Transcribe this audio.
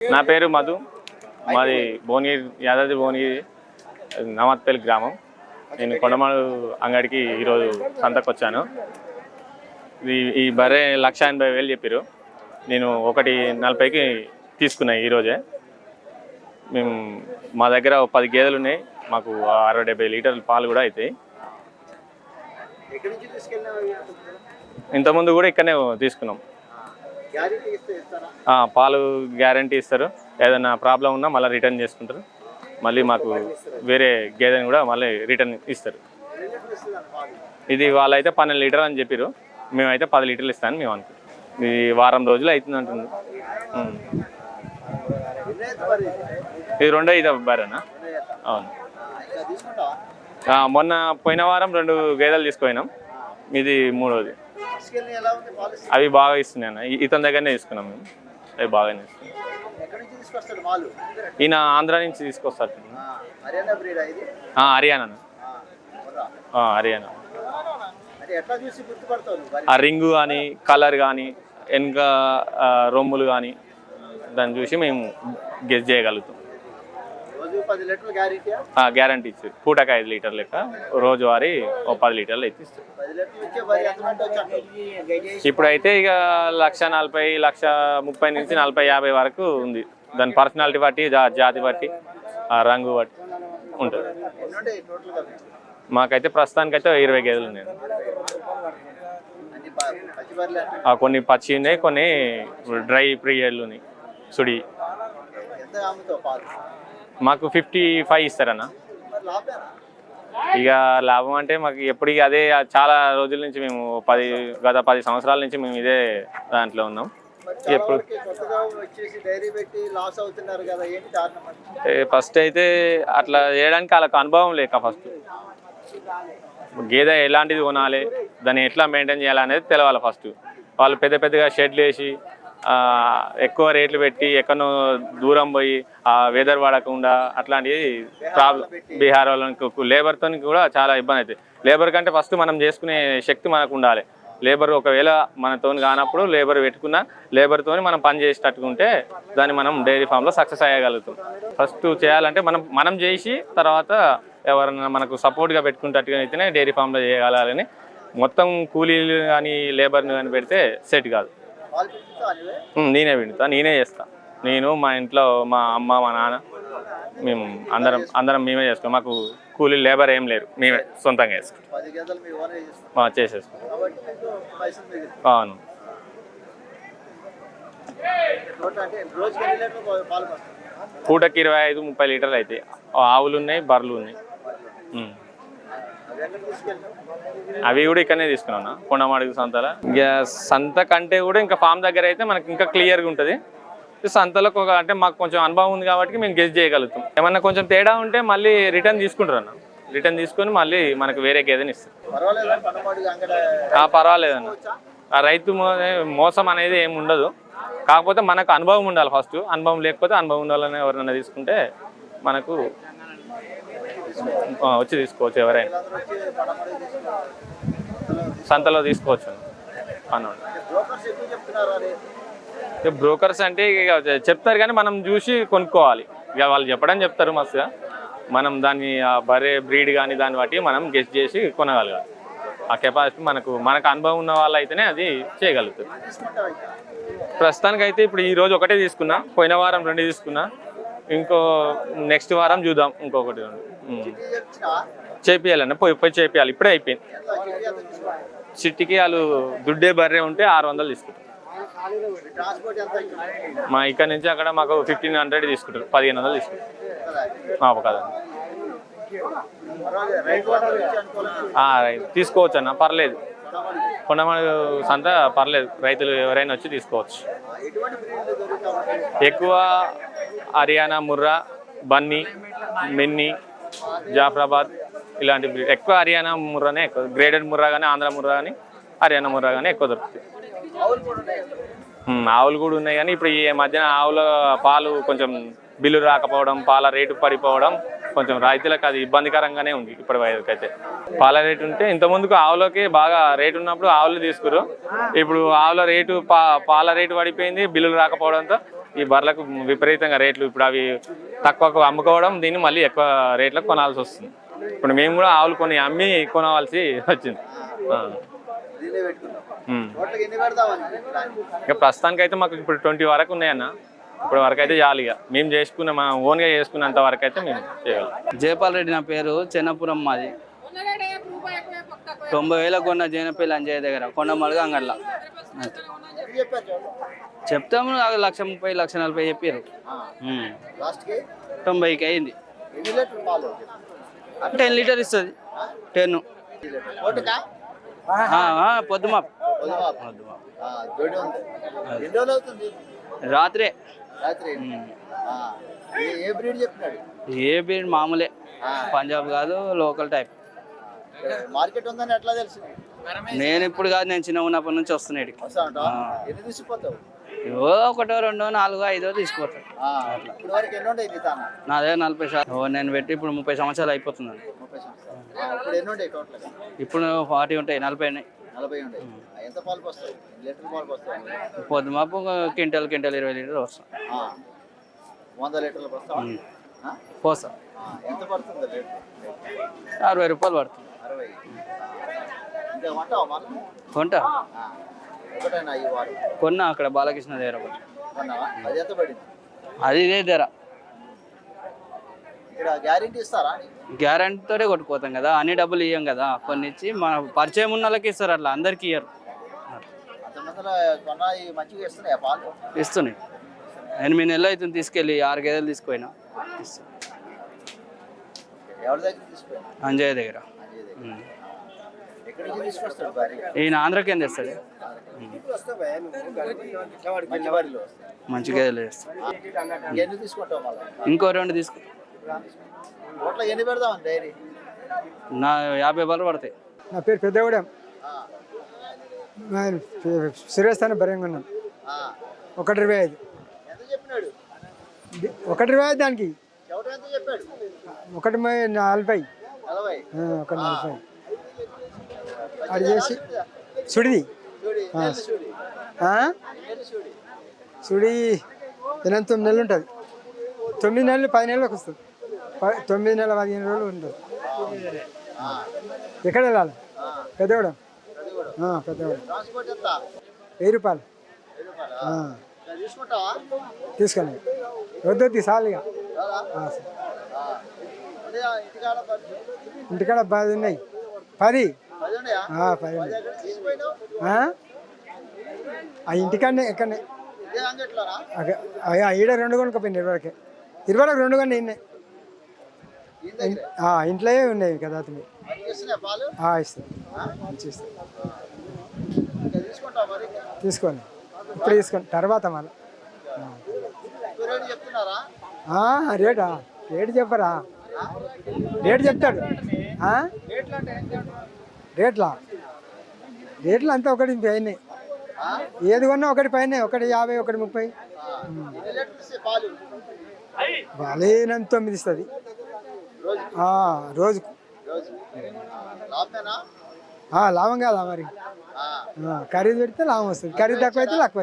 నా పేరు మధు. మాది భువనగిరి యాదాద్రి భువనగిరి నమత్పల్లి గ్రామం. నేను కొండమాడు అంగడికి ఈరోజు సంతకు వచ్చాను ఈ ఈ బర్రె లక్ష ఎనభై వేలు చెప్పారు నేను ఒకటి నలభైకి తీసుకున్నా ఈరోజే. మేము మా దగ్గర ఒక పది గేదెలు ఉన్నాయి. మాకు అరవై డెబ్బై లీటర్ల పాలు కూడా అవుతాయి ఇంతకుముందు కూడా ఇక్కడనే తీసుకున్నాం గ్యారెంటీ ఇస్తే ఇస్తారా ఆ, పాలు గ్యారంటీ ఇస్తారు. ఏదైనా ప్రాబ్లం ఉన్నా మళ్ళీ రిటర్న్ చేసుకుంటారు. మళ్ళీ మాకు వేరే గేదెని కూడా మళ్ళీ రిటర్న్ ఇస్తారు. ఇది వాళ్ళైతే పన్నెండు లీటర్లు అని చెప్పారు మేమైతే పది లీటర్లు ఇస్తామని మేము అనుకుంటాం ఇది వారం రోజులు అవుతుంది అంటుంది. ఇది రెండో ఇది బారేనా ఎన్ని అయితే? అవును మొన్న పోయిన వారం రెండు గేదెలు తీసుకుపోయినాం. ఇది మూడోది. అవి బాగా ఇస్తున్నాయి అన్న. ఇతని దగ్గరనే తీసుకున్నాం మేము. అవి బాగానే ఈయన ఆంధ్ర నుంచి తీసుకొస్తారు. హర్యానా హర్యానా ఆ, రింగు కానీ కలర్ కానీ వెనుక రొమ్ములు కానీ దాన్ని చూసి మేము గెస్ చేయగలుగుతాం రోజు పది లీటర్లు గ్యారెంటీయా గ్యారంటీ ఇచ్చారు. పూటకు ఐదు లీటర్ లెక్క. రోజువారీ ఓ పది లీటర్లు అయితే ఇస్తారు. ఇప్పుడైతే ఇక లక్ష నలభై లక్ష ముప్పై నుంచి నలభై యాభై వరకు ఉంది. దాని పర్సనాలిటీ బట్టి జాతి బట్టి ఆ రంగు బట్టి ఉంటుంది? మాకైతే ప్రస్తుతానికైతే ఇరవై గేదెలు ఉన్నాయి. కొన్ని పచ్చి ఉన్నాయి కొన్ని డ్రై ప్రియర్లు ఉన్నాయి. సుడి. మాకు ఫిఫ్టీ ఫైవ్ ఇస్తారన్న. ఇక లాభం అంటే మాకు ఎప్పటికీ అదే చాలా రోజుల నుంచి మేము పది గత పది సంవత్సరాల నుంచి మేము ఇదే దాంట్లో ఉన్నాం. ఎప్పుడు ఫస్ట్ అయితే అట్లా చేయడానికి వాళ్ళకి అనుభవం లేక ఫస్ట్. గేదె ఎలాంటిది కొనాలి దాన్ని ఎట్లా మెయింటైన్ చేయాలనేది తెలవాలి ఫస్ట్. వాళ్ళు పెద్ద పెద్దగా షెడ్లు వేసి ఎక్కువ రేట్లు పెట్టి ఎక్కడో దూరం పోయి ఆ వెదర్ పడకుండా అట్లాంటివి ప్రాబ్లం బీహార్ వాళ్ళకి లేబర్తో కూడా చాలా ఇబ్బంది అవుతుంది లేబర్ కంటే ఫస్ట్ మనం చేసుకునే శక్తి మనకు ఉండాలి. లేబర్ ఒకవేళ మనతో కానప్పుడు లేబర్ పెట్టుకున్నా లేబర్తో మనం పని చేసేటట్టుకుంటే దాన్ని మనం డైరీ ఫామ్లో సక్సెస్ అయ్యగలుగుతాం. ఫస్ట్ చేయాలంటే మనం మనం చేసి తర్వాత ఎవరైనా మనకు సపోర్ట్గా పెట్టుకునేటట్టుగా అయితేనే డైరీ ఫామ్లో చేయగలాలని. మొత్తం కూలీలు కానీ లేబర్ని కానీ పెడితే సెట్ కాదు. నేనే వింటా నేనే చేస్తా. నేను మా ఇంట్లో మా అమ్మ మా నాన్న మేము అందరం అందరం మేమే చేసుకుంటాం. మాకు కూలీ లేబర్ ఏం లేరు. మేమే సొంతంగా చేస్తాం మా చేసేసుకుంటాం. అవును. పూటకి ఇరవై ఐదు ముప్పై లీటర్లు అవుతాయి ఆవులు ఉన్నాయి. బర్రెలు. ఉన్నాయి. అవి కూడా ఇక్కడనే తీసుకున్నా కొండమాడికి సంతల. ఇక సంత కంటే కూడా ఇంకా ఫామ్ దగ్గర అయితే మనకి ఇంకా క్లియర్గా ఉంటుంది. సంతలో ఒక అంటే మాకు కొంచెం అనుభవం ఉంది కాబట్టి మేము గెస్ చేయగలుగుతాం. ఏమన్నా కొంచెం తేడా ఉంటే మళ్ళీ రిటర్న్ తీసుకుంటారు అన్న. రిటర్న్ తీసుకొని మళ్ళీ మనకు వేరే గేదెని ఇస్తారు. పర్వాలేదన్న. ఆ రైతు మోసం అనేది ఏమి ఉండదు. కాకపోతే మనకు అనుభవం ఉండాలి ఫస్ట్. అనుభవం లేకపోతే అనుభవం ఉండాలని ఎవరైనా తీసుకుంటే మనకు వచ్చి తీసుకోవచ్చు ఎవరైనా. సంతలో తీసుకోవచ్చు. అన్నాడు బ్రోకర్స్ ఇక బ్రోకర్స్ అంటే ఇక చెప్తారు కానీ మనం చూసి కొనుక్కోవాలి. ఇక వాళ్ళు చెప్పడం చెప్తారు మస్తుగా. మనం దాన్ని ఆ బరే బ్రీడ్ కానీ దాన్ని బట్టి మనం గెస్ట్ చేసి కొనగలగాలి. ఆ కెపాసిటీ మనకు మనకు అనుభవం ఉన్న వాళ్ళు అయితేనే అది చేయగలుగుతారు. ప్రస్తుతానికి అయితే ఇప్పుడు ఈ రోజు ఒకటే తీసుకున్నా పోయిన వారం రెండు తీసుకున్నా. ఇంకో నెక్స్ట్ వారం చూద్దాం ఇంకొకటి రెండు చేపియాలన్న పోయి పోయి చేపియాలి. ఇప్పుడే అయిపోయింది. సిటీకి వాళ్ళు దుడ్డే బర్రె ఉంటే ఆరు వందలు తీసుకుంటారు. మా ఇక్కడ నుంచి అక్కడ మాకు ఫిఫ్టీన్ హండ్రెడ్ తీసుకుంటారు. పదిహేను వందలు తీసుకుంటారు. కదండి రైతు తీసుకోవచ్చు అన్న. పర్లేదు. కొండమడు సంత పర్లేదు. రైతులు ఎవరైనా వచ్చి తీసుకోవచ్చు. ఎక్కువ హర్యానా ముర్రా బన్నీ మిన్నీ జాఫరాబాద్ ఇలాంటి బ్రీడ్ ఎక్కువ హర్యానా ముర్రానే ఎక్కువ. గ్రేడెడ్ ముర్రా కానీ ఆంధ్ర ముర్రా కానీ హర్యానా ముర్రా కానీ ఎక్కువ దొరుకుతాయి. ఆవులు కూడా ఉన్నాయి కానీ ఇప్పుడు ఈ మధ్యన ఆవుల పాలు కొంచెం బిల్లు రాకపోవడం పాల రేటు పడిపోవడం కొంచెం రైతులకు అది ఇబ్బందికరంగానే ఉంది ఇప్పటి వరకైతే పాల రేటు ఉంటే ఇంత ముందుకు ఆవులకి బాగా రేటు ఉన్నప్పుడు ఆవులు తీసుకురు. ఇప్పుడు ఆవుల రేటు పా పాల రేటు పడిపోయింది బిల్లులు రాకపోవడంతో ఈ బర్రెలకు విపరీతంగా రేట్లు ఇప్పుడు అవి తక్కువకు అమ్ముకోవడం దీన్ని మళ్ళీ ఎక్కువ రేట్లకు కొనాల్సి వస్తుంది. ఇప్పుడు మేము కూడా ఆవులు కొని అమ్మి కొనవలసి వచ్చింది? ఇక ప్రస్తుతానికి అయితే మాకు ఇప్పుడు ట్వంటీ వరకు ఉన్నాయన్న. ఇప్పుడు వరకు అయితే చాలు ఇక. మేము చేసుకున్న మా ఓన్గా చేసుకున్నంత వరకు అయితే మేము చేయగలం. జయపాల్ రెడ్డి నా పేరు చెన్నపురం మాది. తొంభై వేలకు కొన్న జైనపల్లి అంజయ్య దగ్గర కొండ మలుగు అంగడ్ల. చెప్తాము లక్ష ముప్పై లక్ష నలభై చెప్పారు తొంభైకి అయింది. టెన్ లీటర్ ఇస్తుంది. టెన్. పొద్దుమా రాత్రే. ఏ- బ్రీడ్ మామూలే. పంజాబ్ కాదు లోకల్ టైప్. మార్కెట్ ఉందని ఎట్లా తెలిసింది? నేను ఇప్పుడు కాదు నేను చిన్న ఉన్నప్పటి నుంచి వస్తున్నాయి ఈడికి. వస్తా ఉంటావా ఎన్ని తీసుకుపోతావు? ఏవో ఒకటో రెండో నాలుగో ఐదో తీసుకుపోతాను ఆ, ఇప్పుడు వరకు ఎన్ని ఉండేది నీ తాన? నా దగ్గర నలభై శాతం. ఓ, నేను పెట్టి ఇప్పుడు ముప్పై సంవత్సరాలు ఆ, ఇప్పుడు ఫార్టీ ఉంటాయి నలభై ఉన్నాయి పోస్తావు? పొద్దుమాపు క్వింటల్ క్వింటల్ ఇరవై లీటర్ వస్తాం వంద లీటర్లు? పోస్తాం. అరవై రూపాయలు పడుతుంది అరవై ఇంకా కొంటావా మళ్ళీ కొంటా. కొన్నా అక్కడ బాలకృష్ణ దగ్గర ఒకటి. అది ఇదే ధర. గ్యారంటీతోనే కొట్టుకుపోతాం కదా అన్ని డబ్బులు ఇవ్వం కదా. కొన్ని ఇచ్చి మన పరిచయం ఉన్న వాళ్ళకి ఇస్తారు అట్లా అందరికి ఇయ్యరు. ఇస్తున్నాయా ఎనిమిది నెలలు అవుతుంది తీసుకెళ్ళి ఆరు గేదెలు తీసుకుపోయినా. అంజయ్య దగ్గర అజయ్ దగ్గర. ఉమ్. ఎక్కడి నుంచి తీసుకొస్తాడు భార్య ఈయన ఆంధ్రకేం తెస్తాడు మంచి వారిలో వస్తాయి మంచి గేదెలు చేస్తాడు. ఇంకో రెండు తీసుకు నా యాభై బలు పడతాయి. నా పేరు పెద్దగూడెం. ఆ, నేను సురేస్తాను భయంగా ఉన్నాను ఆ. ఒకటి ఇరవై ఐదు. ఒకటి ఇరవై ఐదు దానికి. ఒకటి మ- నలభై. ఒక నలభై. అది చేసి. సుడిది? చూడి సుడి ఎనిమిది తొమ్మిది నెలలు ఉంటుంది. తొమ్మిది నెలలు పది నెలలకు వస్తుంది. ప- తొమ్మిది నెలల పదిహేను రోజులు ఉంటుంది. ఎక్కడ వెళ్ళాలి? ఆ. పెద్దగూడెం. పెద్దగూడెం వెయ్యి రూపాయలు. వెయ్యి వద్దు తీసాలి ఇక ఇంటికాడ ఇంటికాడ పది ఉన్నాయి. పది? పది ఆ, ఇంటికాడనే ఎక్కడనే ఈడ రెండు కొనుక్కపోయింది ఇరవైకి ఇరవైకి రెండు కొన్ని ఉన్నాయి ఇంట్లో ఉన్నాయి కదా అతను. ఇస్తాను తీసుకోండి ఇప్పుడు తీసుకోండి తర్వాత మళ్ళీ. రేటు? రేటా చెప్పరా? రేటు చెప్తాడు? రేట్లు? రేట్లా అంతా ఒకటి పైన? ఏది కొన్నా ఒకటి పైన ఒకటి యాభై ఒకటి ముప్పై. బాగాలేనంత తొమ్మిది ఇస్తుంది. రోజు రోజుకు. లాభం కాదా మరి? ఖరీదు పెడితే లాభం వస్తుంది. ఖరీదు తక్కువ అయితే తక్కువ